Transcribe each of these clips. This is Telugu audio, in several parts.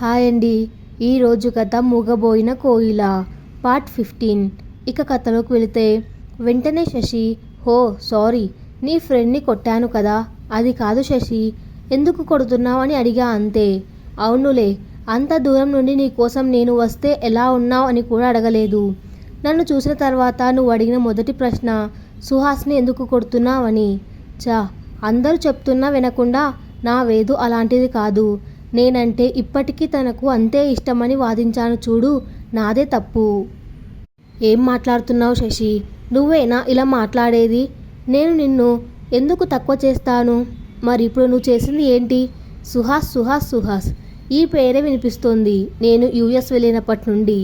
హాయ్ అండి ఈరోజు కథ మూగబోయిన కోయిల. Part fifteen. ఇక కథలోకి వెళితే వెంటనే శశి హో సారీ నీ ఫ్రెండ్ని కొట్టాను కదా. అది కాదు శశి. ఎందుకు కొడుతున్నావు? అని అడిగా అంతే. అవునులే అంత దూరం నుండి నీ కోసం నేను వస్తే ఎలా ఉన్నావు? అని కూడా అడగలేదు. నన్ను చూసిన తర్వాత నువ్వు అడిగిన మొదటి ప్రశ్న సుహాస్ని ఎందుకు కొడుతున్నావని చా అందరూ చెప్తున్నా వినకుండా నా వేదు అలాంటిది కాదు. నేనంటే ఇప్పటికీ తనకు అంతే ఇష్టమని వాదించాను చూడు నాదే తప్పు. ఏం మాట్లాడుతున్నావు శశి? నువ్వేనా ఇలా మాట్లాడేది? నేను నిన్ను ఎందుకు తక్కువ చేస్తాను? మరి ఇప్పుడు నువ్వు చేసింది ఏంటి? సుహాస్ సుహాస్ సుహాస్. ఈ పేరే వినిపిస్తోంది. నేను యూఎస్ వెళ్ళినప్పటి నుండి.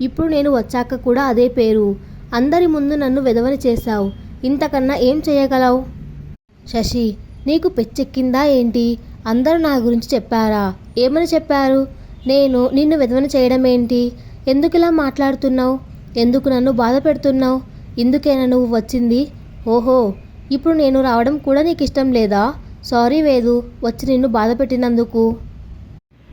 ఇప్పుడు నేను వచ్చాక కూడా అదే పేరు. అందరి ముందు నన్ను వెదవని చేశావు. ఇంతకన్నా ఏం చేయగలవు? శశి నీకు పెచ్చెక్కిందా ఏంటి? అందరూ నా గురించి చెప్పారా? ఏమని చెప్పారు? నేను నిన్ను విధవన చేయడం ఏంటి ఎందుకు ఇలా మాట్లాడుతున్నావు? ఎందుకు నన్ను బాధ పెడుతున్నావు? ఇందుకేనా నువ్వు వచ్చింది? ఓహో ఇప్పుడు నేను రావడం కూడా నీకు ఇష్టం లేదా? సారీ వేదు వచ్చి నిన్ను బాధ పెట్టినందుకు.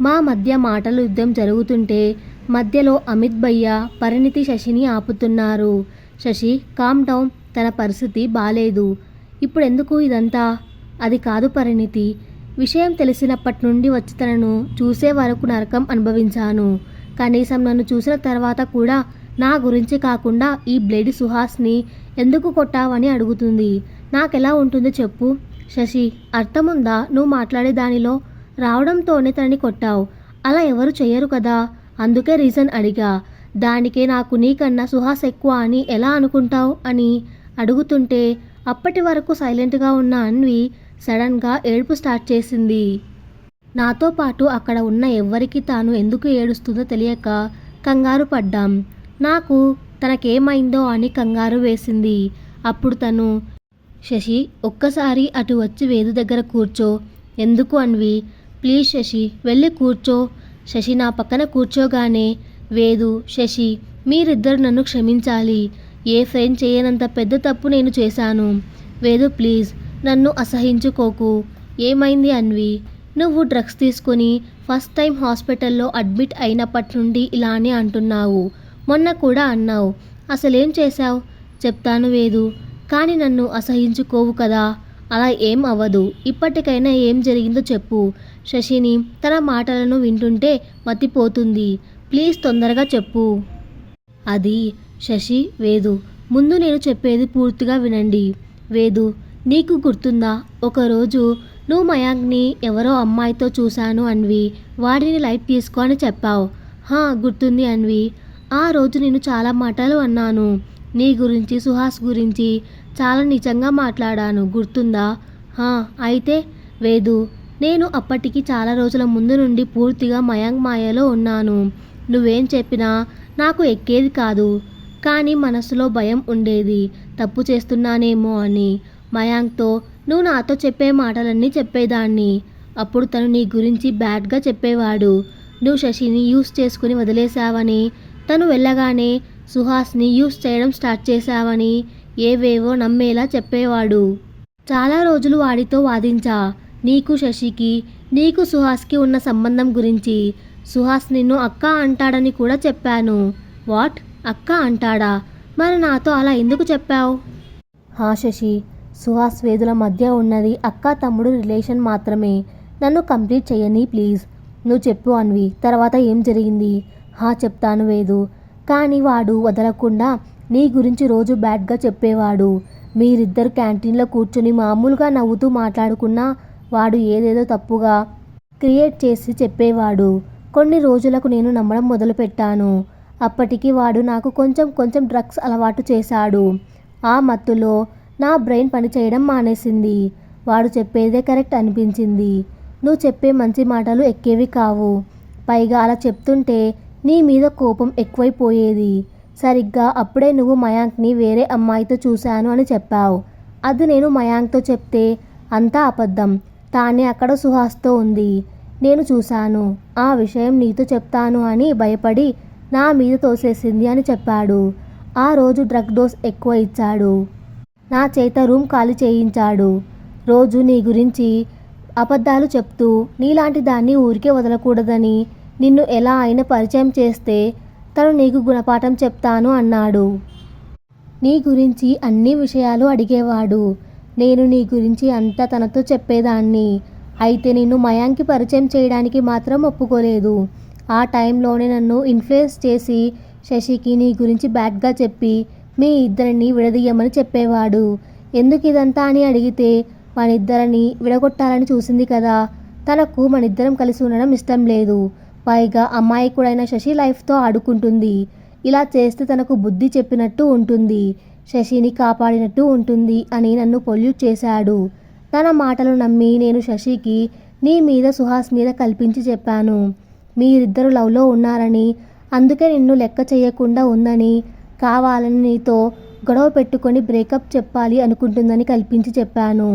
మా మధ్య మాటలు యుద్ధం జరుగుతుంటే మధ్యలో అమిత్ భయ్య పరిణితి శశిని ఆపుతున్నారు. శశి కామ్ డౌన్ తన పరిస్థితి బాలేదు. ఇప్పుడెందుకు ఇదంతా? అది కాదు పరిణితి. విషయం తెలిసినప్పటి నుండి వచ్చి తనను చూసే వరకు నరకం అనుభవించాను. కనీసం నన్ను చూసిన తర్వాత కూడా నా గురించి కాకుండా ఈ బ్లేడ్ సుహాస్ని ఎందుకు కొట్టావని అడుగుతుంది. నాకెలా ఉంటుంది చెప్పు. శశి అర్థముందా? నువ్వు మాట్లాడే దానిలో రావడంతోనే తనని కొట్టావు. అలా ఎవరు చెయ్యరు కదా? అందుకే రీజన్ అడిగా. దానికే నాకు నీకన్నా సుహాస్ ఎక్కువ అని ఎలా అనుకుంటావు అని అడుగుతుంటే అప్పటి వరకు సైలెంట్గా ఉన్న అన్వి సడన్గా ఏడుపు స్టార్ట్ చేసింది. నాతో పాటు అక్కడ ఉన్న ఎవ్వరికి తాను ఎందుకు ఏడుస్తుందో తెలియక కంగారు పడ్డాం. నాకు తనకేమైందో అని కంగారు వేసింది. అప్పుడు తను శశి ఒక్కసారి అటు వచ్చి వేదు దగ్గర కూర్చో. ఎందుకు అన్వి? ప్లీజ్ శశి వెళ్ళి కూర్చో. శశి నా పక్కన కూర్చోగానే వేదు శశి మీరిద్దరు నన్ను క్షమించాలి. ఏ ఫ్రెండ్ చేయనంత పెద్ద తప్పు నేను చేశాను. వేదు ప్లీజ్ నన్ను అసహించుకోకు. ఏమైంది అన్వి? నువ్వు డ్రగ్స్ తీసుకొని ఫస్ట్ టైం హాస్పిటల్లో అడ్మిట్ అయినప్పటి నుండి ఇలానే అంటున్నావు. మొన్న కూడా అన్నావు. అసలేం చేశావు? చెప్తాను వేదు. కానీ నన్ను అసహించుకోవు కదా. అలా ఏం అవ్వదు. ఇప్పటికైనా ఏం జరిగిందో చెప్పు. శశిని తన మాటలను వింటుంటే మతిపోతుంది. ప్లీజ్ తొందరగా చెప్పు. అది శశి వేదు. ముందు నేను చెప్పేది పూర్తిగా వినండి. వేదు నీకు గుర్తుందా? ఒకరోజు నువ్వు మయాంక్ని ఎవరో అమ్మాయితో చూశాను అన్వి. వాడిని లైట్ తీసుకో అని చెప్పావు. హా గుర్తుంది అన్వి. ఆ రోజు నేను చాలా మాటలు అన్నాను. నీ గురించి సుహాస్ గురించి చాలా నిజంగా మాట్లాడాను. గుర్తుందా? హా అయితే వేదు నేను అప్పటికి చాలా రోజుల ముందు నుండి పూర్తిగా మయాంక్ మాయలో ఉన్నాను. నువ్వేం చెప్పినా నాకు ఎక్కేది కాదు. కానీ మనసులో భయం ఉండేది. తప్పు చేస్తున్నానేమో అని. మయాంక్తో నువ్వు నాతో చెప్పే మాటలన్నీ చెప్పేదాన్ని. అప్పుడు తను నీ గురించి బ్యాడ్గా చెప్పేవాడు. నువ్వు శశిని యూస్ చేసుకుని వదిలేశావని తను వెళ్ళగానే సుహాస్ని యూస్ చేయడం స్టార్ట్ చేశావని ఏవేవో నమ్మేలా చెప్పేవాడు. చాలా రోజులు వాడితో వాదించా. నీకు శశికి నీకు సుహాస్కి ఉన్న సంబంధం గురించి. సుహాస్ నిన్ను అక్క అంటాడని కూడా చెప్పాను. వాట్? అక్క అంటాడా? మరి నాతో అలా ఎందుకు చెప్పావు? హా శశి. సుహాస్ వేదుల మధ్య ఉన్నది అక్క తమ్ముడు రిలేషన్ మాత్రమే. నన్ను కంప్లీట్ చేయని ప్లీజ్. నువ్వు చెప్పు అన్వి తర్వాత ఏం జరిగింది? హా చెప్తాను వేదు. కానీ వాడు వదలకుండా నీ గురించి రోజు బ్యాడ్గా చెప్పేవాడు. మీరిద్దరు క్యాంటీన్లో కూర్చొని మామూలుగా నవ్వుతూ మాట్లాడుకున్నా వాడు ఏదేదో తప్పుగా క్రియేట్ చేసి చెప్పేవాడు. కొన్ని రోజులకు నేను నమ్మడం మొదలుపెట్టాను. అప్పటికి వాడు నాకు కొంచెం కొంచెం డ్రగ్స్ అలవాటు చేశాడు. ఆ మత్తులో నా బ్రెయిన్ పనిచేయడం మానేసింది. వాడు చెప్పేదే కరెక్ట్ అనిపించింది. నువ్వు చెప్పే మంచి మాటలు ఎక్కేవి కావు. పైగా అలా చెప్తుంటే నీ మీద కోపం ఎక్కువైపోయేది. సరిగ్గా అప్పుడే నువ్వు మయాంక్ని వేరే అమ్మాయితో చూశాను అని చెప్పావు. అది నేను మయాంక్తో చెప్తే అంతా అబద్ధం. తానే అక్కడ సుహాస్తో ఉంది. నేను చూశాను. ఆ విషయం నీతో చెప్తాను అని భయపడి నా మీద తోసేసింది అని చెప్పాడు. ఆ రోజు డ్రగ్ డోస్ ఎక్కువ ఇచ్చాడు. నా చేత రూమ్ ఖాళీ చేయించాడు. రోజు నీ గురించి అబద్ధాలు చెప్తూ నీలాంటి దాన్ని ఊరికే వదలకూడదని నిన్ను ఎలా అయినా పరిచయం చేస్తే తను నీకు గుణపాఠం చెప్తాను అన్నాడు. నీ గురించి అన్ని విషయాలు అడిగేవాడు. నేను నీ గురించి అంతా తనతో చెప్పేదాన్ని. అయితే నిన్ను మయాంకి పరిచయం చేయడానికి మాత్రం ఒప్పుకోలేదు. ఆ టైంలోనే నన్ను ఇన్ఫ్లుయెన్స్ చేసి శశికి నీ గురించి బ్యాడ్గా చెప్పి మీ ఇద్దరిని విడదీయమని చెప్పేవాడు. ఎందుకు ఇదంతా అని అడిగితే మనిద్దరిని విడగొట్టాలని చూసింది కదా. తనకు మనిద్దరం కలిసి ఉండడం ఇష్టం లేదు. పైగా అమాయకుడైన శశి లైఫ్తో ఆడుకుంటుంది. ఇలా చేస్తే తనకు బుద్ధి చెప్పినట్టు ఉంటుంది. శశిని కాపాడినట్టు ఉంటుంది అని నన్ను పొల్యూట్ చేశాడు. తన మాటలు నమ్మి నేను శశికి నీ మీద సుహాస్ మీద కల్పించి చెప్పాను. మీరిద్దరు లవ్లో ఉన్నారని అందుకే నిన్ను లెక్క చేయకుండా ఉందని కావాలని నీతో గొడవ పెట్టుకొని బ్రేకప్ చెప్పాలి అనుకుంటుందని కల్పించి చెప్పాను.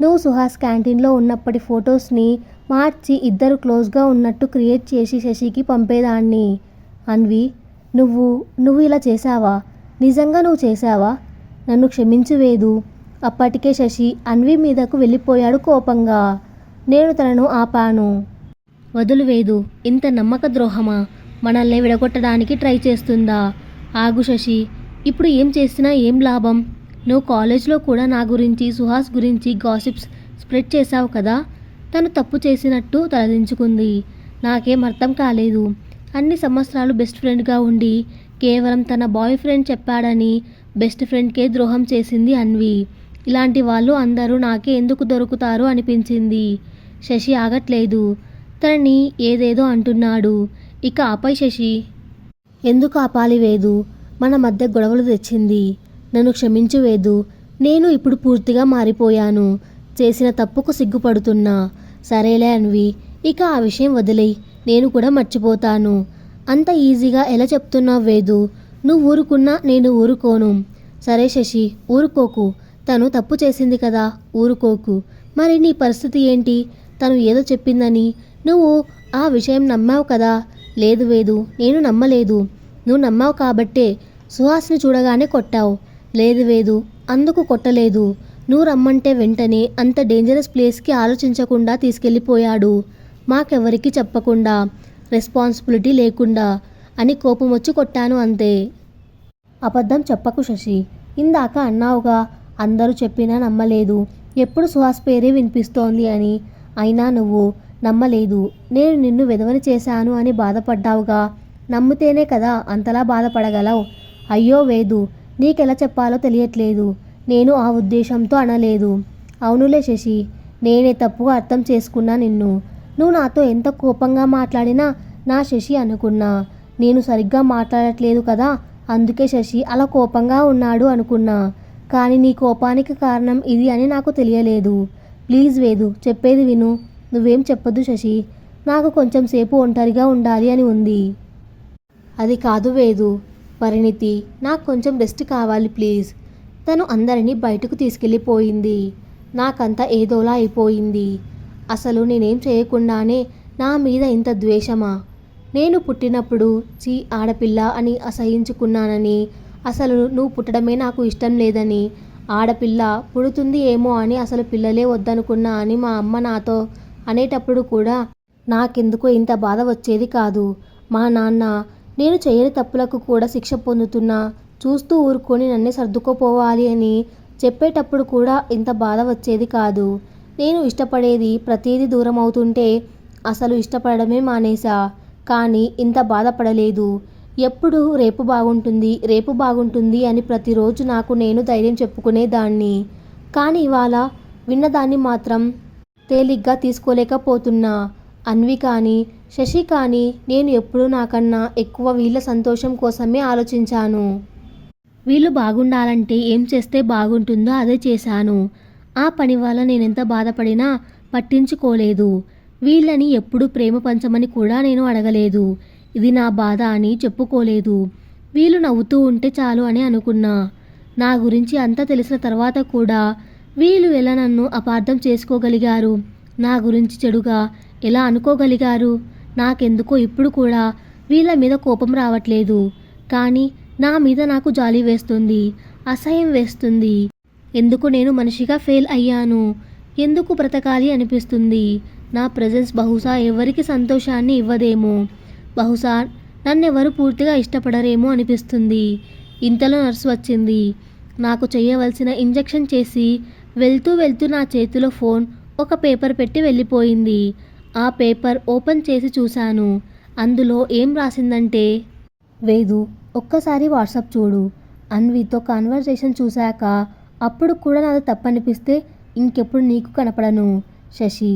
నువ్వు సుహాస్ క్యాంటీన్లో ఉన్నప్పటి ఫొటోస్ని మార్చి ఇద్దరు క్లోజ్గా ఉన్నట్టు క్రియేట్ చేసి శశికి పంపేదాన్ని. అన్వి నువ్వు నువ్వు ఇలా చేశావా? నిజంగా నువ్వు చేశావా? నన్ను క్షమించు వేదు అప్పటికే శశి అన్వి మీదకు వెళ్ళిపోయాడు కోపంగా. నేను తనను ఆపాను. వదులు వేదు ఇంత నమ్మక ద్రోహమా? మనల్ని విడగొట్టడానికి ట్రై చేస్తుందా? ఆగు శశి ఇప్పుడు ఏం చేసినా ఏం లాభం? నువ్వు కాలేజ్లో కూడా నా గురించి సుహాస్ గురించి గాసిప్స్ స్ప్రెడ్ చేశావు కదా? తను తప్పు చేసినట్టు తలదించుకుంది. నాకేం అర్థం కాలేదు. అన్ని సంవత్సరాలు బెస్ట్ ఫ్రెండ్గా ఉండి కేవలం తన బాయ్ ఫ్రెండ్ చెప్పాడని బెస్ట్ ఫ్రెండ్కే ద్రోహం చేసింది అన్వి. ఇలాంటి వాళ్ళు అందరూ నాకే ఎందుకు దొరుకుతారు అనిపించింది. శశి ఆగట్లేదు. తనని ఏదేదో అంటున్నాడు. ఇక ఆపై శశి ఎందుకు ఆపాలి వేదు? మన మధ్య గొడవలు తెచ్చింది. నన్ను క్షమించు వేదు. నేను ఇప్పుడు పూర్తిగా మారిపోయాను. చేసిన తప్పుకు సిగ్గుపడుతున్నా. సరేలే అన్వి ఇక ఆ విషయం వదిలేయి. నేను కూడా మర్చిపోతాను. అంత ఈజీగా ఎలా చెప్తున్నావు వేదు? నువ్వు ఊరుకున్నా నేను ఊరుకోను. సరే శశి ఊరుకోకు. తను తప్పు చేసింది కదా ఊరుకోకు. మరి నీ పరిస్థితి ఏంటి? తను ఏదో చెప్పిందని నువ్వు ఆ విషయం నమ్మావు కదా? లేదు వేదు నేను నమ్మలేదు. నువ్వు నమ్మావు కాబట్టే సుహాస్ని చూడగానే కొట్టావు. లేదు వేదు అందుకు కొట్టలేదు. నువ్వు రమ్మంటే వెంటనే అంత డేంజరస్ ప్లేస్కి ఆలోచించకుండా తీసుకెళ్ళిపోయాడు. మాకెవరికి చెప్పకుండా రెస్పాన్సిబిలిటీ లేకుండా అని కోపం వచ్చి కొట్టాను అంతే. అబద్ధం చెప్పకు శశి. ఇందాక అన్నావుగా అందరూ చెప్పినా నమ్మలేదు. ఎప్పుడు సుహాస్ పేరే వినిపిస్తోంది అని. అయినా నువ్వు నమ్మలేదు. నేను నిన్ను విధవని చేశాను అని బాధపడ్డావుగా. నమ్మితేనే కదా అంతలా బాధపడగలవు. అయ్యో వేదు నీకెలా చెప్పాలో తెలియట్లేదు. నేను ఆ ఉద్దేశంతో అనలేదు. అవునులే శశి నేనే తప్పుగా అర్థం చేసుకున్నా నిన్ను. నువ్వు నాతో ఎంత కోపంగా మాట్లాడినా నా శశి అనుకున్నా. నేను సరిగ్గా మాట్లాడట్లేదు కదా అందుకే శశి అలా కోపంగా ఉన్నాడు అనుకున్నా. కానీ నీ కోపానికి కారణం ఇది అని నాకు తెలియలేదు. ప్లీజ్ వేదు చెప్పేది విను. నువ్వేం చెప్పొద్దు శశి. నాకు కొంచెం సేపు ఒంటరిగా ఉండాలి అని ఉంది. అది కాదు వేదు. పరిణితి నాకు కొంచెం రెస్ట్ కావాలి ప్లీజ్. తను అందరినీ బయటకు తీసుకెళ్ళిపోయింది. నాకంతా ఏదోలా అయిపోయింది. అసలు నేనేం చేయకుండానే నా మీద ఇంత ద్వేషమా? నేను పుట్టినప్పుడు చీ ఆడపిల్ల అని అసహించుకున్నానని అసలు నువ్వు పుట్టడమే నాకు ఇష్టం లేదని ఆడపిల్ల పుడుతుంది ఏమో అని అసలు పిల్లలే వద్దనుకున్నా అని మా అమ్మ నాతో అనేటప్పుడు కూడా నాకెందుకో ఇంత బాధ వచ్చేది కాదు. మా నాన్న నేను చేయని తప్పులకు కూడా శిక్ష పొందుతున్నా. చూస్తూ ఊరుకొని నన్నే సర్దుకోపోవాలి అని చెప్పేటప్పుడు కూడా ఇంత బాధ వచ్చేది కాదు. నేను ఇష్టపడేది ప్రతిదీ దూరం అవుతుంటే అసలు ఇష్టపడడమే మానేశా. కానీ ఇంత బాధపడలేదు. ఎప్పుడు రేపు బాగుంటుంది రేపు బాగుంటుంది అని ప్రతిరోజు నాకు నేను ధైర్యం చెప్పుకునేదాన్ని. కానీ ఇవాళ విన్నదాన్ని మాత్రం తేలిగ్గా తీసుకోలేకపోతున్నా. అన్వి కానీ శశి కానీ నేను ఎప్పుడూ నాకన్నా ఎక్కువ వీళ్ళ సంతోషం కోసమే ఆలోచించాను. వీళ్ళు బాగుండాలంటే ఏం చేస్తే బాగుంటుందో అదే చేశాను. ఆ పని వల్ల నేనెంత బాధపడినా పట్టించుకోలేదు. వీళ్ళని ఎప్పుడు ప్రేమ పంచమని కూడా నేను అడగలేదు. ఇది నా బాధ అని చెప్పుకోలేదు. వీళ్ళు నవ్వుతూ ఉంటే చాలు అని అనుకున్నా. నా గురించి అంతా తెలిసిన తర్వాత కూడా వీళ్ళు ఎలా నన్ను అపార్థం చేసుకోగలిగారు? నా గురించి చెడుగా ఎలా అనుకోగలిగారు? నాకెందుకో ఇప్పుడు కూడా వీళ్ళ మీద కోపం రావట్లేదు. కానీ నా మీద నాకు జాలి వేస్తుంది అసహ్యం వేస్తుంది. ఎందుకు నేను మనిషిగా ఫెయిల్ అయ్యాను? ఎందుకు బ్రతకాలి అనిపిస్తుంది? నా ప్రజెన్స్ బహుశా ఎవరికి సంతోషాన్ని ఇవ్వదేమో? బహుశా నన్నెవరు పూర్తిగా ఇష్టపడరేమో అనిపిస్తుంది. ఇంతలో నర్సు వచ్చింది. నాకు చేయవలసిన ఇంజెక్షన్ చేసి వెళ్తూ వెళ్తూ నా చేతిలో ఫోన్ ఒక పేపర్ పెట్టి వెళ్ళిపోయింది. ఆ పేపర్ ఓపెన్ చేసి చూశాను. అందులో ఏం రాసిందంటే వేదు ఒక్కసారి వాట్సాప్ చూడు. అన్వితో కాన్వర్జేషన్ చూశాక అప్పుడు కూడా నాది తప్పనిపిస్తే ఇంకెప్పుడు నీకు కనపడను. శశి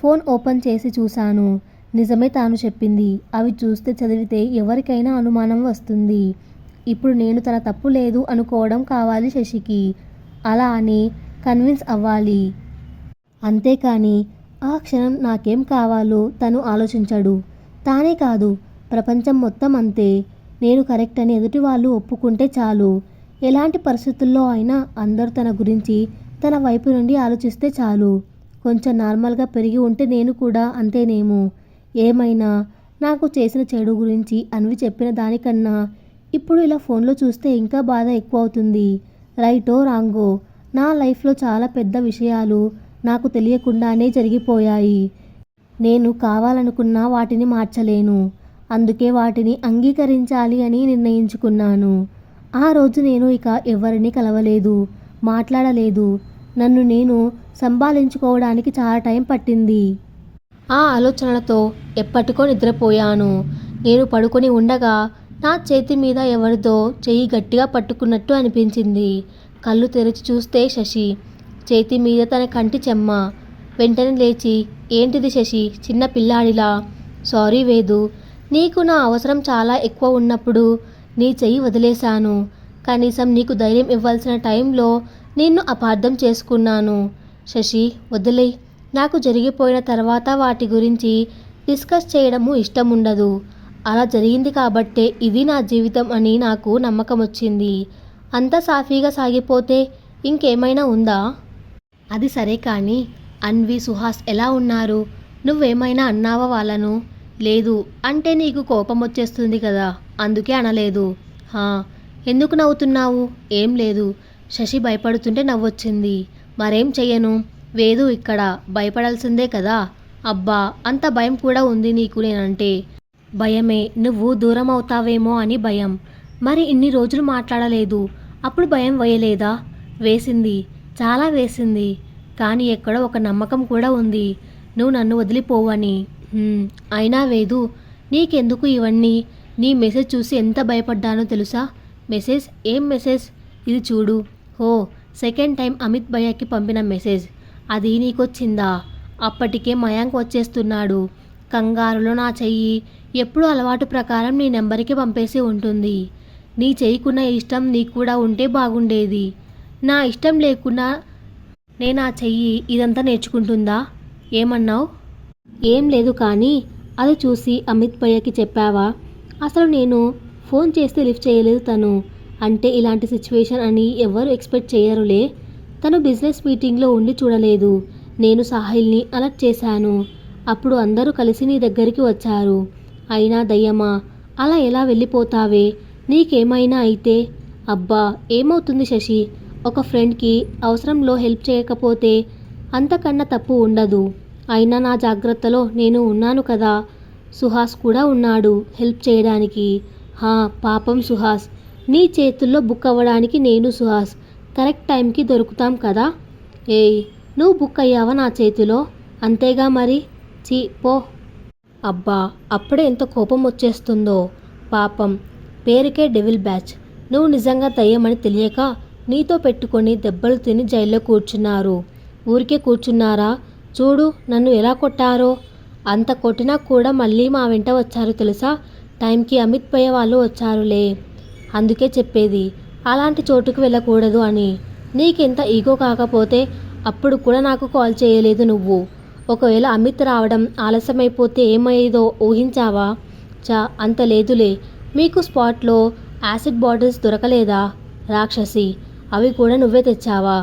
ఫోన్ ఓపెన్ చేసి చూశాను. నిజమే తాను చెప్పింది. అవి చూస్తే చదివితే ఎవరికైనా అనుమానం వస్తుంది. ఇప్పుడు నేను తన తప్పు లేదు అనుకోవడం కావాలి శశికి. అలా అని కన్విన్స్ అవ్వాలి. అంతేకాని ఆ క్షణం నాకేం కావాలో తను ఆలోచించడు. తానే కాదు ప్రపంచం మొత్తం అంతే. నేను కరెక్ట్ అని ఎదుటి వాళ్ళు ఒప్పుకుంటే చాలు. ఎలాంటి పరిస్థితుల్లో అయినా అందరూ తన గురించి తన వైపు నుండి ఆలోచిస్తే చాలు. కొంచెం నార్మల్గా పెరిగి ఉంటే నేను కూడా అంతేనేమో. ఏమైనా నాకు చేసిన చెడు గురించి అన్వి చెప్పిన దానికన్నా ఇప్పుడు ఇలా ఫోన్లో చూస్తే ఇంకా బాధ ఎక్కువ అవుతుంది రైటో రాంగో? నా లైఫ్లో చాలా పెద్ద విషయాలు నాకు తెలియకుండానే జరిగిపోయాయి. నేను కావాలనుకున్న వాటిని మార్చలేను. అందుకే వాటిని అంగీకరించాలి అని నిర్ణయించుకున్నాను. ఆ రోజు నేను ఇక ఎవరిని కలవలేదు మాట్లాడలేదు. నన్ను నేను సంభాలించుకోవడానికి చాలా టైం పట్టింది. ఆ ఆలోచనలతో ఎప్పటికో నిద్రపోయాను. నేను పడుకొని ఉండగా నా చేతి మీద ఎవరిదో చెయ్యి గట్టిగా పట్టుకున్నట్టు అనిపించింది. కళ్ళు తెరిచి చూస్తే శశి చేతి మీద తన కంటి చెమ్మ. వెంటనే లేచి ఏంటిది శశి? చిన్న పిల్లాడిలా. సారీ వేదు. నీకు నా అవసరం చాలా ఎక్కువ ఉన్నప్పుడు నీ చెయ్యి వదిలేశాను. కనీసం నీకు ధైర్యం ఇవ్వాల్సిన టైంలో నిన్ను అపార్థం చేసుకున్నాను. శశి వదిలే నాకు జరిగిపోయిన తర్వాత వాటి గురించి డిస్కస్ చేయడము ఇష్టం ఉండదు అలా జరిగింది కాబట్టే ఇది నా జీవితం అని నాకు నమ్మకం వచ్చింది అంత సాఫీగా సాగిపోతే ఇంకేమైనా ఉందా? అది సరే కానీ అన్వి సుహాస్ ఎలా ఉన్నారు? నువ్వేమైనా అన్నావా వాళ్ళను? లేదు అంటే నీకు కోపం వచ్చేస్తుంది కదా అందుకే అనలేదు. హా ఎందుకు నవ్వుతున్నావు? ఏం లేదు. శశి భయపడుతుంటే నవ్వొచ్చింది. మరేం చెయ్యను? వేదు ఇక్కడ భయపడాల్సిందే కదా. అబ్బా అంత భయం కూడా ఉంది నీకు నేనంటే. భయమే నువ్వు దూరం అవుతావేమో అని భయం. మరి ఇన్ని రోజులు మాట్లాడలేదు. అప్పుడు భయం వేయలేదా? వేసింది. చాలా వేసింది. కానీ ఎక్కడో ఒక నమ్మకం కూడా ఉంది. నువ్వు నన్ను వదిలిపోవని. అయినా వేదు నీకెందుకు ఇవన్నీ? నీ మెసేజ్ చూసి ఎంత భయపడ్డానో తెలుసా? మెసేజ్? ఏం మెసేజ్? ఇది చూడు. ఓ సెకండ్ టైం అమిత్ భయ్యకి పంపిన మెసేజ్. అది నీకొచ్చిందా? అప్పటికే మయాంక్ వచ్చేస్తున్నాడు. కంగారులో నా చెయ్యి ఎప్పుడూ అలవాటు ప్రకారం నీ నెంబర్కి పంపేసి ఉంటుంది. నీ చేయకున్న ఇష్టం నీకు కూడా ఉంటే బాగుండేది. నా ఇష్టం లేకున్నా నేను ఆ చెయ్యి ఇదంతా నేర్చుకుంటుందా? ఏమన్నావు? ఏం లేదు కానీ అది చూసి అమిత్ భయ్యకి చెప్పావా? అసలు నేను ఫోన్ చేస్తే లిఫ్ట్ చేయలేదు తను. అంటే ఇలాంటి సిచ్యువేషన్ అని ఎవరు ఎక్స్పెక్ట్ చేయరులే. తను బిజినెస్ మీటింగ్లో ఉండి చూడలేదు. నేను సాహిల్ని అలర్ట్ చేశాను. అప్పుడు అందరూ కలిసి నీ దగ్గరికి వచ్చారు. అయినా దయ్యమా అలా ఎలా వెళ్ళిపోతావే? నీకేమైనా అయితే అబ్బా ఏమవుతుంది శశి? ఒక ఫ్రెండ్కి అవసరంలో హెల్ప్ చేయకపోతే అంతకన్నా తప్పు ఉండదు. అయినా నా జాగ్రత్తలో నేను ఉన్నాను కదా? సుహాస్ కూడా ఉన్నాడు హెల్ప్ చేయడానికి. హా పాపం సుహాస్. నీ చేతుల్లో బుక్ అవ్వడానికి నేను సుహాస్. కరెక్ట్ టైంకి దొరుకుతాం కదా? ఏయ్ నువ్వు బుక్ అయ్యావా నా చేతిలో? అంతేగా మరి? చీ పో. అబ్బా అప్పుడే ఎంత కోపం వచ్చేస్తుందో. పాపం పేరుకే డెవిల్ బ్యాచ్. నువ్వు నిజంగా దయ్యమని తెలియక నీతో పెట్టుకొని దెబ్బలు తిని జైల్లో కూర్చున్నారు. ఊరికే కూర్చున్నారా? చూడు నన్ను ఎలా కొట్టారో. అంత కొట్టినా కూడా మళ్ళీ మా వెంట వచ్చారు తెలుసా? టైంకి అమిత్ పోయే వాళ్ళు వచ్చారులే. అందుకే చెప్పేది అలాంటి చోటుకు వెళ్ళకూడదు అని. నీకెంత ఈగో కాకపోతే అప్పుడు కూడా నాకు కాల్ చేయలేదు నువ్వు. ఒకవేళ అమిత్ రావడం ఆలస్యమైపోతే ఏమయ్యేదో ఊహించావా? చా అంత లేదులే. మీకు స్పాట్లో యాసిడ్ బాటిల్స్ దొరకలేదా? రాక్షసి అవి కూడా నువ్వే తెచ్చావా?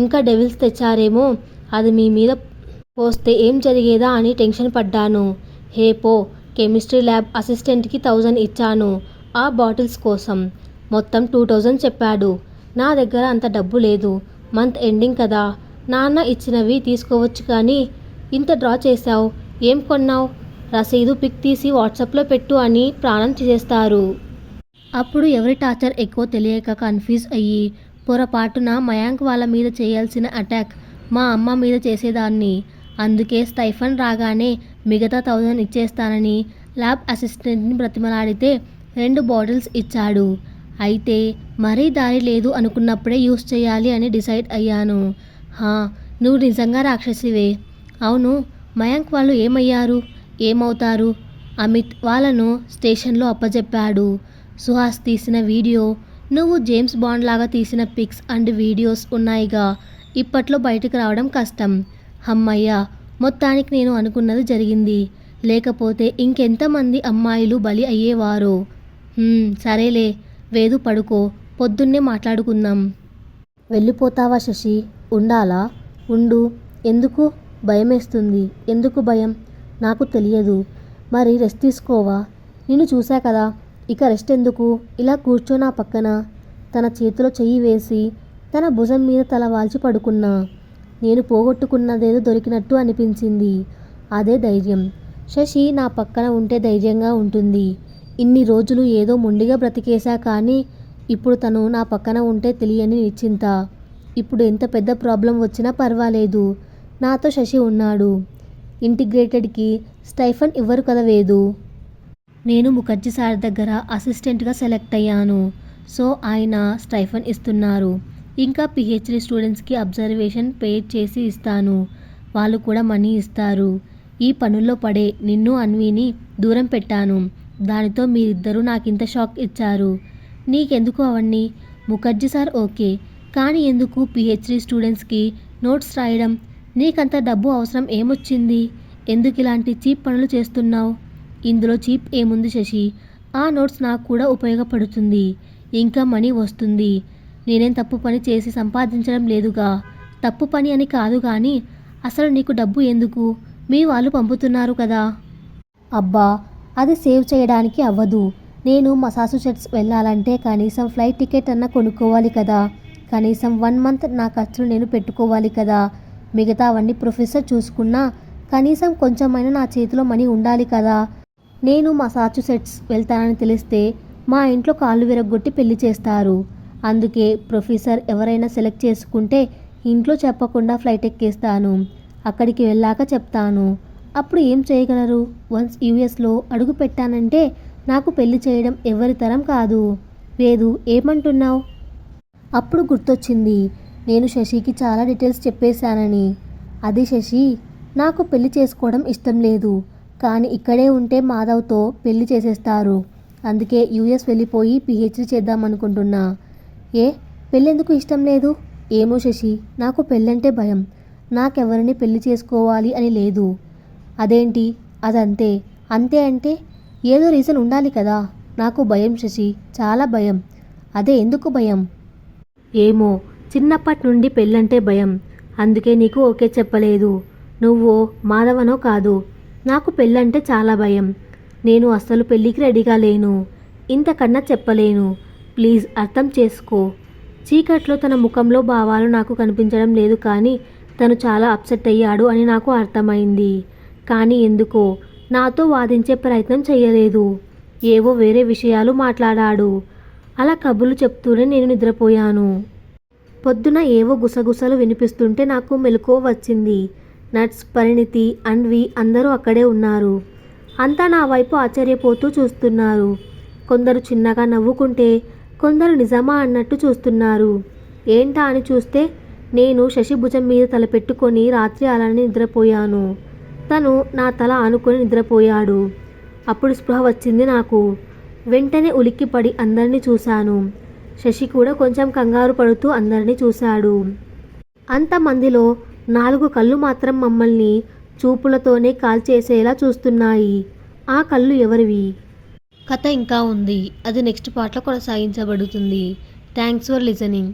ఇంకా డెవిల్స్ తెచ్చారేమో అది మీ మీద పోస్తే ఏం జరిగేదా అని టెన్షన్ పడ్డాను. హే పో కెమిస్ట్రీ ల్యాబ్ అసిస్టెంట్కి థౌజండ్ ఇచ్చాను ఆ బాటిల్స్ కోసం. మొత్తం టూ థౌజండ్ చెప్పాడు. నా దగ్గర అంత డబ్బు లేదు మంత్ ఎండింగ్ కదా. నాన్న ఇచ్చినవి తీసుకోవచ్చు కానీ ఇంత డ్రా చేశావు ఏం కొన్నావు? రసీదు పిక్ తీసి వాట్సాప్లో పెట్టు అని ప్రాణం చేస్తారు అప్పుడు ఎవరి టార్చర్ ఎక్కువ తెలియక కన్ఫ్యూజ్ అయ్యి పొరపాటున మయాంక్ వాళ్ళ మీద చేయాల్సిన అటాక్ మా అమ్మ మీద చేసేదాన్ని. అందుకే స్టైఫన్ రాగానే మిగతా థౌజండ్ ఇచ్చేస్తానని ల్యాబ్ అసిస్టెంట్ని బ్రతిమలాడితే రెండు బాటిల్స్ ఇచ్చాడు. అయితే మరీ దారి లేదు అనుకున్నప్పుడే యూస్ చేయాలి అని డిసైడ్ అయ్యాను. హా నువ్వు నిజంగా రాక్షసివే. అవును మయాంక్ వాళ్ళు ఏమయ్యారు? ఏమవుతారు? అమిత్ వాళ్ళను స్టేషన్లో అప్పజెప్పాడు. సుహాస్ తీసిన వీడియో నువ్వు జేమ్స్ బాండ్ లాగా తీసిన పిక్స్ అండ్ వీడియోస్ ఉన్నాయిగా. ఇప్పట్లో బయటకు రావడం కష్టం. హమ్మయ్య మొత్తానికి నేను అనుకున్నది జరిగింది. లేకపోతే ఇంకెంతమంది అమ్మాయిలు బలి అయ్యేవారు? సరేలే వేదు పడుకో పొద్దున్నే మాట్లాడుకుందాం. వెళ్ళిపోతావా శశి? ఉండాలా? ఉండు. ఎందుకు? భయమేస్తుంది. ఎందుకు భయం? నాకు తెలియదు. మరి రెస్ట్ తీసుకోవా? నిన్ను చూసా కదా. ఇక రెస్ట్ ఎందుకు? ఇలా కూర్చో నా పక్కన. తన చేతిలో చెయ్యి వేసి తన భుజం మీద తల వాల్చి పడుకున్నా. నేను పోగొట్టుకున్నదేదో దొరికినట్టు అనిపించింది. అదే ధైర్యం. శశి నా పక్కన ఉంటే ధైర్యంగా ఉంటుంది. ఇన్ని రోజులు ఏదో మొండిగా బ్రతికేశా కానీ ఇప్పుడు తను నా పక్కన ఉంటే తెలియని నిశ్చింత. ఇప్పుడు ఎంత పెద్ద ప్రాబ్లం వచ్చినా పర్వాలేదు. నాతో శశి ఉన్నాడు. ఇంటిగ్రేటెడ్కి స్టైఫన్ ఇవ్వరు కదా వేదు. నేను ముఖర్జీ సార్ దగ్గర అసిస్టెంట్గా సెలెక్ట్ అయ్యాను. సో ఆయన స్టైఫన్ ఇస్తున్నారు. ఇంకా పిహెచ్డి స్టూడెంట్స్కి అబ్జర్వేషన్ పే చేసి ఇస్తాను. వాళ్ళు కూడా మనీ ఇస్తారు. ఈ పనుల్లో పడే నిన్ను అన్విని దూరం పెట్టాను. దానితో మీరిద్దరూ నాకింత షాక్ ఇచ్చారు. నీకెందుకు అవన్నీ? Mukherjee sir okay. కానీ ఎందుకు పిహెచ్డి స్టూడెంట్స్కి నోట్స్ రాయడం? నీకంత డబ్బు అవసరం ఏమొచ్చింది? ఎందుకు ఇలాంటి చీప్ పనులు చేస్తున్నావు? ఇందులో చీప్ ఏముంది శశి? ఆ నోట్స్ నాకు కూడా ఉపయోగపడుతుంది. ఇంకా మనీ వస్తుంది. నేనేం తప్పు పని చేసి సంపాదించడం లేదుగా. తప్పు పని అని కాదు కానీ అసలు నీకు డబ్బు ఎందుకు? మీ వాళ్ళు పంపుతున్నారు కదా. అబ్బా అది సేవ్ చేయడానికి అవ్వదు. నేను మసాచుసెట్స్ వెళ్ళాలంటే కనీసం ఫ్లైట్ టికెట్ అన్న కొనుక్కోవాలి కదా. కనీసం వన్ మంత్ నా ఖర్చులు నేను పెట్టుకోవాలి కదా. మిగతావన్నీ ప్రొఫెసర్ చూసుకున్నా కనీసం కొంచెమైనా నా చేతిలో మనీ ఉండాలి కదా. నేను మసాచుసెట్స్ వెళ్తానని తెలిస్తే మా ఇంట్లో కాళ్ళు విరగొట్టి పెళ్ళి చేస్తారు. అందుకే ప్రొఫెసర్ ఎవరైనా సెలెక్ట్ చేసుకుంటే ఇంట్లో చెప్పకుండా ఫ్లైట్ ఎక్కేస్తాను. అక్కడికి వెళ్ళాక చెప్తాను. అప్పుడు ఏం చేయగలరు? వన్స్ యూఎస్లో అడుగు పెట్టానంటే నాకు పెళ్ళి చేయడం ఎవరి తరం కాదు. లేదు ఏమంటున్నావు? అప్పుడు గుర్తొచ్చింది. నేను శశికి చాలా డీటెయిల్స్ చెప్పేశానని. అది శశి నాకు పెళ్ళి చేసుకోవడం ఇష్టం లేదు. కానీ ఇక్కడే ఉంటే మాధవ్తో పెళ్ళి చేసేస్తారు. అందుకే యూఎస్ వెళ్ళిపోయి పిహెచ్డి చేద్దామనుకుంటున్నా. ఏ పెళ్ళెందుకు ఇష్టం లేదు? ఏమో శశి నాకు పెళ్ళంటే భయం. నాకెవరిని పెళ్ళి చేసుకోవాలి అని లేదు. అదేంటి? అదంతే. అంతే అంటే ఏదో రీజన్ ఉండాలి కదా. నాకు భయం శశి చాలా భయం. అదే ఎందుకు భయం? ఏమో చిన్నప్పటి నుండి పెళ్ళంటే భయం. అందుకే నీకు ఓకే చెప్పలేదు. నువ్వో మాధవనో కాదు. నాకు పెళ్ళంటే చాలా భయం. నేను అస్సలు పెళ్ళికి రెడీగా లేను. ఇంతకన్నా చెప్పలేను. ప్లీజ్ అర్థం చేసుకో. చీకట్లో తన ముఖంలో భావాలు నాకు కనిపించడం లేదు కానీ తను చాలా అప్సెట్ అయ్యాడు అని నాకు అర్థమైంది. కానీ ఎందుకో? నాతో వాదించే ప్రయత్నం చేయలేదు ఏవో వేరే విషయాలు మాట్లాడాడు. అలా కబుర్లు చెప్తూనే నేను నిద్రపోయాను. పొద్దున ఏవో గుసగుసలు వినిపిస్తుంటే నాకు మెలకువ వచ్చింది. నట్స్ పరిణితి అన్వి అందరూ అక్కడే ఉన్నారు. అంతా నా వైపు ఆశ్చర్యపోతూ చూస్తున్నారు. కొందరు చిన్నగా నవ్వుకుంటే కొందరు నిజమా అన్నట్టు చూస్తున్నారు. ఏంటా అని చూస్తే నేను శశిభుజం మీద తల పెట్టుకొని రాత్రి అలానే నిద్రపోయాను. తను నా తల ఆనుకొని నిద్రపోయాడు. అప్పుడు స్పృహ వచ్చింది నాకు. వెంటనే ఉలిక్కిపడి అందరినీ చూశాను. శశి కూడా కొంచెం కంగారు పడుతూ అందరినీ చూశాడు. అంతమందిలో నాలుగు కళ్ళు మాత్రం మమ్మల్ని చూపులతోనే కాల్చేసేలా చూస్తున్నాయి. ఆ కళ్ళు ఎవరివి? కథ ఇంకా ఉంది. అది నెక్స్ట్ పార్ట్లో కొనసాగించబడుతుంది. Thanks for listening.